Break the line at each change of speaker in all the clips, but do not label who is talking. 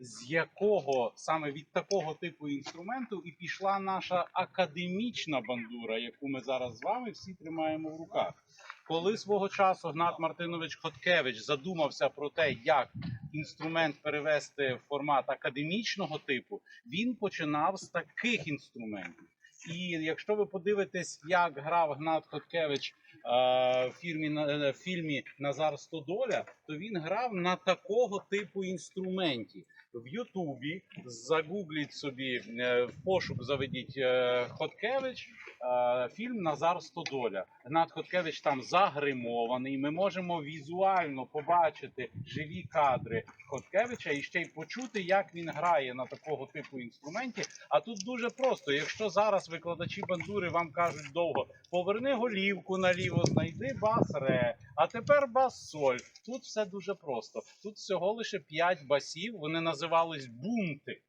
з якого саме від такого типу інструменту і пішла наша академічна бандура, яку ми зараз з вами всі тримаємо в руках. Коли свого часу Гнат Мартинович Хоткевич задумався про те, як інструмент перевести в формат академічного типу, він починав з таких інструментів. І якщо ви подивитесь, як грав Гнат Хоткевич е, в фільмі в фільмі Назар Стодоля, то він грав на такого типу інструменті. В Ютубі загугліть собі е, в пошук заведіть е, Хоткевич. е, Фільм Назар Стодоля. Гнат Хоткевич там загримований. Ми можемо візуально побачити живі кадри Хоткевича і ще й почути, як він грає на такого типу інструменті. А тут дуже просто. Якщо зараз викладачі бандури вам кажуть довго, поверни голівку наліво, знайди бас ре, а тепер бас соль. Тут все дуже просто. Тут всього лише 5 басів. Вони називались бунти.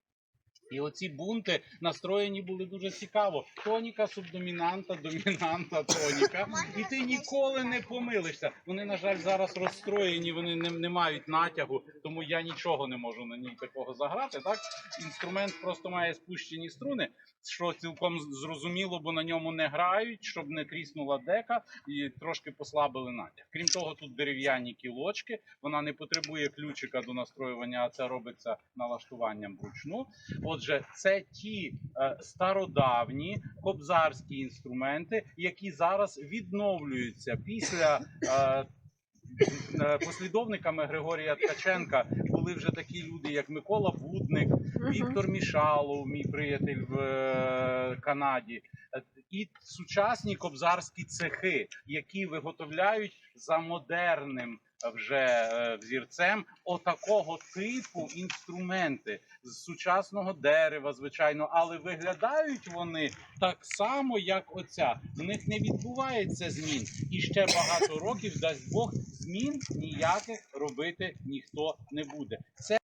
І оці бунти настроєні були дуже цікаво. Тоніка, субдомінанта, домінанта, тоніка. І ти ніколи не помилишся. Вони, на жаль, зараз розстроєні, вони не, не мають натягу, тому я нічого не можу на ній такого заграти. Так, інструмент просто має спущені струни, що цілком зрозуміло, бо на ньому не грають, щоб не тріснула дека і трошки послабили натяг. Крім того, тут дерев'яні кілочки. Вона не потребує ключика до настроювання, а це робиться налаштуванням вручну. Отже, це ті е, стародавні кобзарські інструменти, які зараз відновлюються після. Е, е, Послідовниками Григорія Ткаченка були вже такі люди, як Микола Будник, Віктор Мішалов, мій приятель в е, Канаді, Е, і сучасні кобзарські цехи, які виготовляють за модерним вже е, взірцем отакого типу інструменти з сучасного дерева, звичайно, але виглядають вони так само, як оця. В них не відбувається змін, і ще багато років дасть Бог змін ніяких робити ніхто не буде. Це